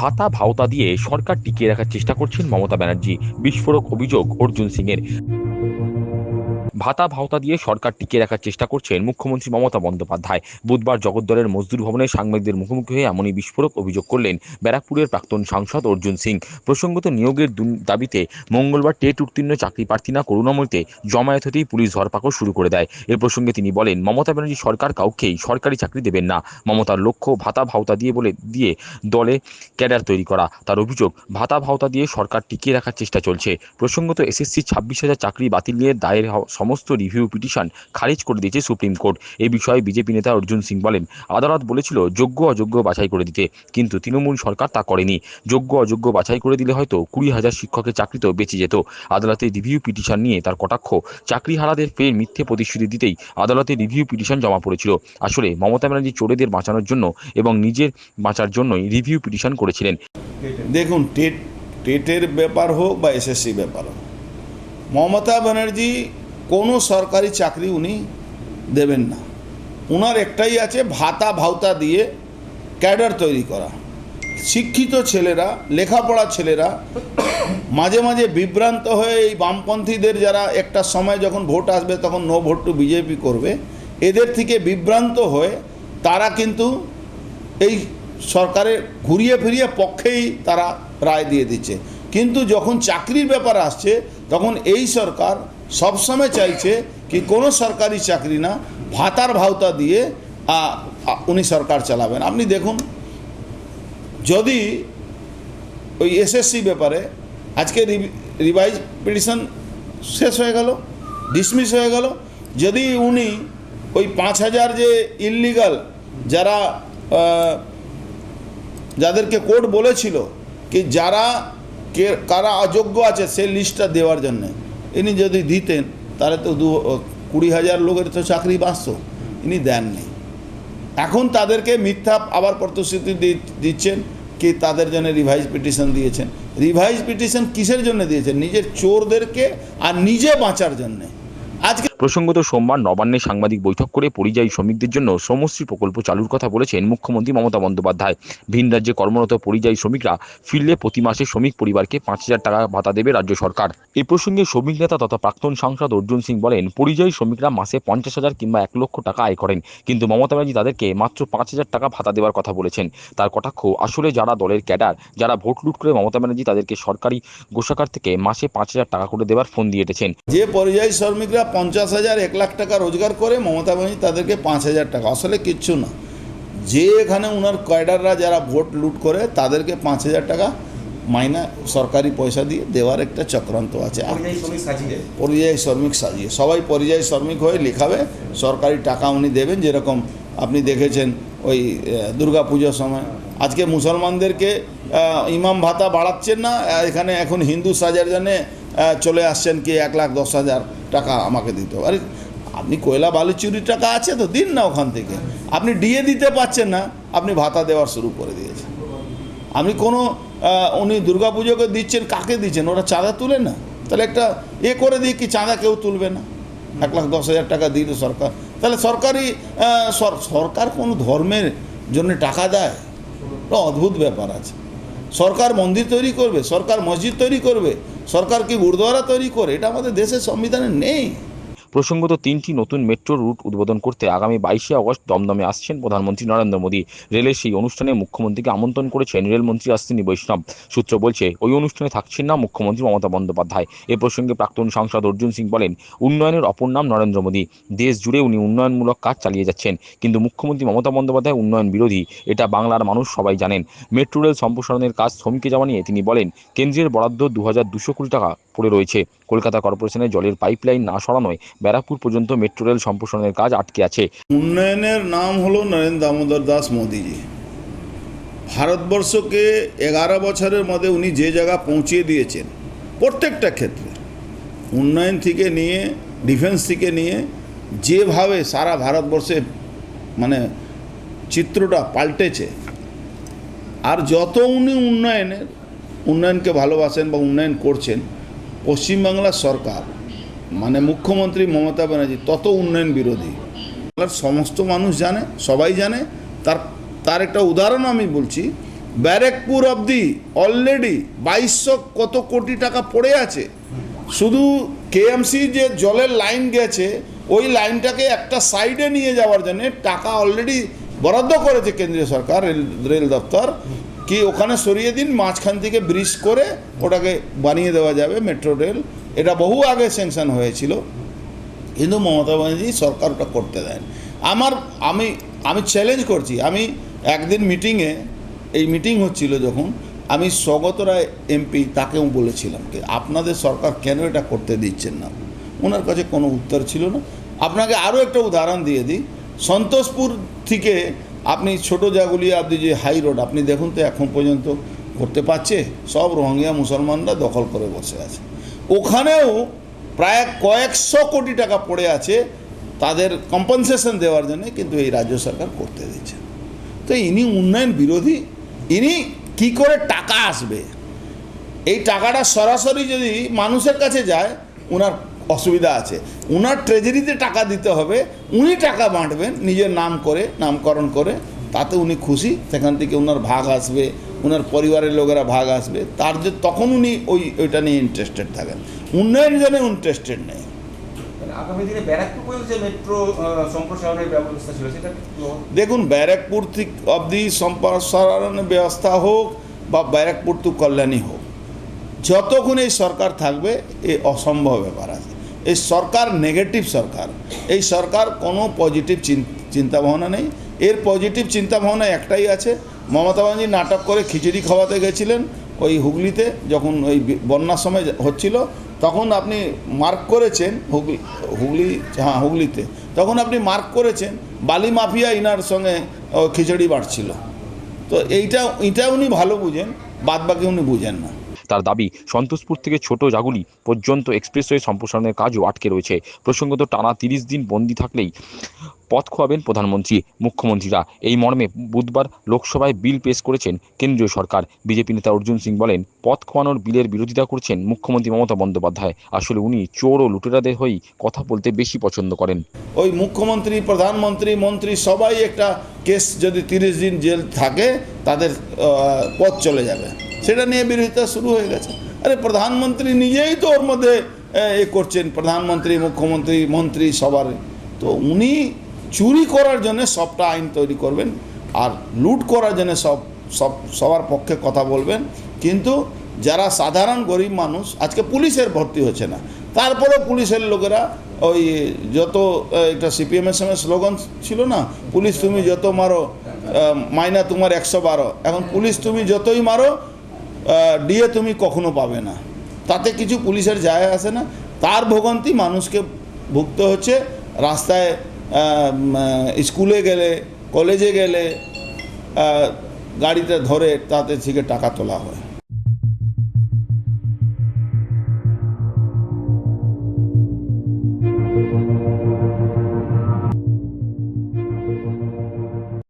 ভাতা ভাওতা দিয়ে সরকার টিকিয়ে রাখার চেষ্টা করছেন মমতা ব্যানার্জি। বিস্ফোরক অভিযোগ অর্জুন সিংয়ের। ভাতা ভাওতা দিয়ে সরকার টিকিয়ে রাখার চেষ্টা করছেন মুখ্যমন্ত্রী মমতা বন্দ্যোপাধ্যায়। বুধবার জগদ্দলের মজদুর ভবনে সাংবাদিকদের মুখোমুখি হয়ে এমনই বিস্ফোরক অভিযোগ করলেন ব্যারাকপুরের প্রাক্তন সাংসদ অর্জুন সিং। প্রসঙ্গত নিয়োগের দাবিতে মঙ্গলবার টেট উত্তীর্ণ চাকরি প্রার্থী না করুণামূর্তে জমায়েত হতেই পুলিশ ধরপাকড় শুরু করে দেয়। এ প্রসঙ্গে তিনি বলেন, মমতা ব্যানার্জি সরকার কাউকেই সরকারি চাকরি দেবেন না। মমতার লক্ষ্য ভাতা ভাওতা দিয়ে বলে দিয়ে দলে ক্যাডার তৈরি করা। তার অভিযোগ, ভাতা ভাওতা দিয়ে সরকার টিকিয়ে রাখার চেষ্টা চলছে। প্রসঙ্গত এসএসসি ছাব্বিশ হাজার চাকরি বাতিল নিয়ে দায়ের হওয়া সমস্ত রিভিউ পিটিশন খারিজ করে দিয়েছে সুপ্রিম কোর্ট। এ বিষয়ে বিজেপি নেতা অর্জুন সিং বলেন, আদালত বলেছিল, যোগ্য অযোগ্য বাছাই করে দিতে, কিন্তু তৃণমূল সরকার তা করেনি। যোগ্য অযোগ্য বাছাই করে দিলে হয়তো কুড়ি হাজার শিক্ষকের চাকরিতেও বেঁচে যেত। আদালতে রিভিউ পিটিশন নিয়ে তার কটাক্ষ। চাকরি হারাদের ফের মিথ্যে প্রতিশ্রুতি দিতেই আদালতে রিভিউ পিটিশন জমা পড়েছিল। আসলে মমতা ব্যানার্জি চোরেদের বাঁচানোর জন্য এবং নিজের বাঁচার জন্যই রিভিউ পিটিশন করেছিলেন। দেখুন, টেট, টেটের ব্যাপার হোক বা এসএসসি ব্যাপার হোক, মমতা ব্যানার্জি কোনো সরকারি চাকরি উনি দেবেন না। ওনার একটাই আছে ভাতা ভাউতা দিয়ে ক্যাডার তৈরি করা। শিক্ষিত ছেলেরা, লেখাপড়া ছেলেরা মাঝে মাঝে বিভ্রান্ত হয়ে এই বামপন্থীদের যারা একটা সময় যখন ভোট আসবে তখন নো ভোট টু বিজেপি করবে, এদের থেকে বিভ্রান্ত হয়ে তারা কিন্তু এই সরকারের ঘুরিয়ে ফিরিয়ে পক্ষেই তারা রায় দিয়ে দিচ্ছে। কিন্তু যখন চাকরির ব্যাপার আসছে, তখন এই সরকার সবসময় চাইছে কি কোনো সরকারি চাকরি না, ভাতার ভাওতা দিয়ে উনি সরকার চালাবেন। আপনি দেখুন, যদি ওই এসএসসি ব্যাপারে আজকে রিভাইজ পিটিশন শেষ হয়ে গেল, ডিসমিস হয়ে গেল, যদি উনি ওই পাঁচ হাজার যে ইললিগাল যারা যাদেরকে কোর্ট বলেছিল, কি যারা কারা অযোগ্য আছে সেই লিস্টটা দেওয়ার জন্য ইনি যদি দিতেন, তাহলে তো দু কুড়ি হাজার লোকের তো চাকরি বাঁচত। ইনি দেননি এখন তাদেরকে মিথ্যা আবার প্রতিশ্রুতি দিচ্ছেন কি তাদের জন্য রিভাইজ পিটিশন দিয়েছেন। রিভাইজ পিটিশন কিসের জন্য দিয়েছেন? নিজের চোরদেরকে আর নিজে বাঁচার জন্যে। আজকে প্রসঙ্গত সোমবার নবান্নে সাংবাদিক বৈঠক করে পরিযায়ী শ্রমিকদের জন্য শ্রমশ্রী প্রকল্প চালুর কথা বলেছেন মুখ্যমন্ত্রী মমতা বন্দ্যোপাধ্যায়। ভিন রাজ্যে কর্মরত পরিযায়ী শ্রমিকরা ফিরলে প্রতি মাসে শ্রমিক পরিবারকে পাঁচ হাজার টাকা ভাতা দেবে রাজ্য সরকার। এ প্রসঙ্গে শ্রমিক নেতা তথা প্রাক্তন সাংসদ অর্জুন সিং বলেন পরিযায়ী শ্রমিকরা মাসে পঞ্চাশ হাজার কিংবা এক লক্ষ টাকা আয় করেন কিন্তু মমতা ব্যানার্জি তাদেরকে মাত্র পাঁচ হাজার টাকা ভাতা দেওয়ার কথা বলেছেন। তার কটাক্ষ আসলে যারা দলের ক্যাডার যারা ভোট লুট করে মমতা ব্যানার্জি তাদেরকে সরকারি গোষাগার থেকে মাসে পাঁচ হাজার টাকা করে দেওয়ার ফোন দিয়ে এটেছেন। যে পরিযায়ী শ্রমিকরা পঞ্চাশ হাজার এক লাখ টাকা রোজগার করে মমতা ব্যানার্জি তাদেরকে পাঁচ হাজার টাকা। আসলে কিচ্ছু না। যে এখানে ওনার ক্যাডাররা যারা ভোট লুট করে তাদেরকে পাঁচ হাজার টাকা মাইনা সরকারি পয়সা দিয়ে দেওয়ার একটা চক্রান্ত আছে। আর পরিযায়ী শ্রমিক সাজিয়ে? পরিযায়ী শ্রমিক সাজিয়ে। সবাই পরিযায়ী শ্রমিক হয়ে লেখাবে সরকারি টাকা উনি দেবেন যেরকম আপনি দেখেছেন ওই দুর্গা পুজোর সময়। আজকে মুসলমানদেরকে ইমাম ভাতা বাড়াচ্ছেন না এখানে এখন হিন্দু সাজার জন্যে চলে আসছেন কি এক লাখ দশ হাজার। টাকা আমাকে দিতে হবে। আরে, আপনি কয়লা বালি চুরির টাকা আছে তো, দিন না ওখান থেকে। আপনি ডিএ দিতে পারছেন না, আপনি ভাতা দেওয়ার শুরু করে দিয়েছেন। আপনি কোনো উনি দুর্গাপুজোকে দিচ্ছেন, কাকে দিচ্ছেন? ওরা চাঁদা তুলে না? তাহলে একটা এ করে দিয়ে কি চাঁদা কেউ তুলবে না? এক লাখ দশ হাজার টাকা দিল সরকার। তাহলে সরকারি সরকার কোনো ধর্মের জন্য টাকা দেয়? অদ্ভুত ব্যাপার আছে। সরকার মন্দির তৈরি করবে, সরকার মসজিদ তৈরি করবে সরকার কি গুরুদ্বারা তৈরি করে এটা আমাদের দেশের সংবিধানে নেই। প্রসঙ্গত তিনটি নতুন মেট্রো রুট উদ্বোধন করতে আগামী বাইশে আগস্ট দমদমে আসছেন প্রধানমন্ত্রী নরেন্দ্র মোদী। রেলের সেই অনুষ্ঠানে মুখ্যমন্ত্রীকে আমন্ত্রণ করেছেন রেলমন্ত্রী অশ্বিনী বৈষ্ণব। সূত্র বলছে, ওই অনুষ্ঠানে থাকছেন না মুখ্যমন্ত্রী মমতা বন্দ্যোপাধ্যায়। এ প্রসঙ্গে প্রাক্তন সাংসদ অর্জুন সিং বলেন, উন্নয়নের অপর নাম নরেন্দ্র মোদী। দেশ জুড়ে উনি উন্নয়নমূলক কাজ চালিয়ে যাচ্ছেন, কিন্তু মুখ্যমন্ত্রী মমতা বন্দ্যোপাধ্যায় উন্নয়ন বিরোধী। এটা বাংলার মানুষ সবাই জানেন। মেট্রো রেল সম্প্রসারণের কাজ থমকে যাওয়া নিয়ে তিনি বলেন, কেন্দ্রের বরাদ্দ দু হাজার দুশো কোটি টাকা পড়ে রয়েছে। কলকাতা কর্পোরেশনের জলের পাইপলাইন না সরানোয় ব্যারাকপুর পর্যন্ত মেট্রো রেল সম্প্রসারণের কাজ আটকে আছে। উন্নয়নের নাম হলো নরেন্দ্র দামোদর দাস মোদীজি। ভারতবর্ষকে এগারো বছরের মধ্যে উনি যে জায়গা পৌঁছিয়ে দিয়েছেন, প্রত্যেকটা ক্ষেত্রে, উন্নয়ন থেকে নিয়ে ডিফেন্স থেকে নিয়ে, যেভাবে সারা ভারতবর্ষে মানে চিত্রটা পাল্টেছে, আর যত উনি উন্নয়নের, উন্নয়নকে ভালোবাসেন বা উন্নয়ন করছেন, পশ্চিমবাংলার সরকার মানে মুখ্যমন্ত্রী মমতা ব্যানার্জি, তত উন্নয়ন বিরোধী। বাংলার সমস্ত মানুষ জানে, সবাই জানে, তার তার একটা উদাহরণ আমি বলছি। ব্যারেকপুর অবধি অলরেডি বাইশশো কত কোটি টাকা পড়ে আছে। শুধু কেএমসি যে জলের লাইন গেছে, ওই লাইনটাকে একটা সাইডে নিয়ে যাওয়ার জন্য টাকা অলরেডি বরাদ্দ করেছে কেন্দ্রীয় সরকার, রেল রেল দপ্তর। কি ওখানে সরিয়ে দিন, মাঝখান থেকে ব্রিজ করে ওটাকে বানিয়ে দেওয়া যাবে মেট্রো রেল এটা বহু আগে স্যাংশন হয়েছিল। কিন্তু মমতা ব্যানার্জি সরকার ওটা করতে দেন আমার, আমি আমি চ্যালেঞ্জ করছি। আমি একদিন মিটিংয়ে এই মিটিং হচ্ছিল যখন, আমি স্বগত রায় এমপি তাকেও বলেছিলাম যে, আপনাদের সরকার কেন এটা করতে দিচ্ছেন না? ওনার কাছে কোনো উত্তর ছিল না। আপনাকে আরও একটা উদাহরণ দিয়ে দিই। সন্তোষপুর থেকে আপনি ছোটো জাগুলিয়া, আপনি যে হাই রোড আপনি দেখুন তো এখন পর্যন্ত করতে পারছে? সব রোহিঙ্গা মুসলমানরা দখল করে বসে আছে। ওখানেও প্রায় কয়েকশো কোটি টাকা পড়ে আছে তাদের কম্পেনসেশন দেওয়ার জন্য কিন্তু এই রাজ্য সরকার করতে দিচ্ছে। তো ইনি উন্নয়ন বিরোধী, ইনি কি করে টাকা আসবে? এই টাকাটা সরাসরি যদি মানুষের কাছে যায় ওনার অসুবিধা আছে। ওনার ট্রেজারিতে টাকা দিতে হবে, উনি টাকা বাঁটবেন, নিজের নাম করে, নামকরণ করে, তাতে উনি খুশি, সেখান থেকে ওনার ভাগ আসবে ওনার পরিবারের লোকেরা ভাগ আসবে। তার যে তখন উনি ওই ওইটা নিয়ে ইন্টারেস্টেড থাকেন। উন্নয়ন জন্য ইন্টারেস্টেড নেই। মানে আগামী দিনে ব্যারাকপুর যে মেট্রো সম্প্রসারণের ব্যবস্থা ছিল সেটা দেখুন ব্যারাকপুর থেকে অবধি সম্প্রসারণের ব্যবস্থা হোক বা ব্যারাকপুর টু কল্যাণী হোক যতক্ষণ এই সরকার থাকবে এ অসম্ভব ব্যাপার আছে। এই সরকার নেগেটিভ সরকার। এই সরকার কোনো পজিটিভ চিন্তা ভাবনা নেই। এর পজিটিভ চিন্তা ভাবনা একটাই আছে মমতা ব্যানার্জি নাটক করে খিচুড়ি খাওয়াতে গেছিলেন ওই হুগলিতে, যখন ওই বন্যার সময় হচ্ছিল, তখন আপনি মার্ক করেছেন হুগলি হুগলি হ্যাঁ হুগলিতে, তখন আপনি মার্ক করেছেন, বালি মাফিয়া ইনার সঙ্গে খিচুড়ি বাড়ছিল। তো এইটা এটা উনি ভালো বুঝেন, বাদবাকি উনি বুঝেন না। তার দাবি, সন্তোষপুর থেকে ছোট জাগুলি পর্যন্ত এক্সপ্রেসওয়ে সম্প্রসারণের কাজও আটকে রয়েছে। প্রসঙ্গত টানা তিরিশ দিন বন্দি থাকলেই পথ খোয়াবেন প্রধানমন্ত্রী, মুখ্যমন্ত্রীরা। এই মর্মে বুধবার লোকসভায় বিল পেশ করেছেন কেন্দ্রীয় সরকার। বিজেপি নেতা অর্জুন সিং বলেন, পথ খোয়ানোর বিলের বিরোধিতা করছেন মুখ্যমন্ত্রী মমতা বন্দ্যোপাধ্যায়। আসলে উনি চোর ও লুটেরাদের হয়েই কথা বলতে বেশি পছন্দ করেন। ওই মুখ্যমন্ত্রী, প্রধানমন্ত্রী, মন্ত্রী সবাই একটা কেস যদি তিরিশ দিন জেল থাকে, তাদের পথ চলে যাবে। সেটা নিয়ে বিরোধিতা শুরু হয়ে গেছে। আরে প্রধানমন্ত্রী নিজেই তো ওর মধ্যে, এ করছেন। প্রধানমন্ত্রী, মুখ্যমন্ত্রী, মন্ত্রী সবার। তো উনি চুরি করার জন্য সবটা আইন তৈরি করবেন আর লুট করার জন্য সব সব, সবার পক্ষে কথা বলবেন। কিন্তু যারা সাধারণ গরিব মানুষ, আজকে পুলিশের ভর্তি হচ্ছে না। তারপরেও পুলিশের লোকেরা ওই যত একটা সিপিএমের সময় স্লোগান ছিল না? পুলিশ তুমি যত মারো মাইনা তোমার একশো বারো। এখন পুলিশ তুমি যতই মারো ডিএ তুমি কখনো পাবে না। তাতে কিছু পুলিশের যায় আসে না। তার ভোগান্তি মানুষকে ভুক্ত হচ্ছে। রাস্তায় স্কুলে গেলে, কলেজে গেলে গাড়িতে ধরে তাতে থেকে টাকা তোলা হয়।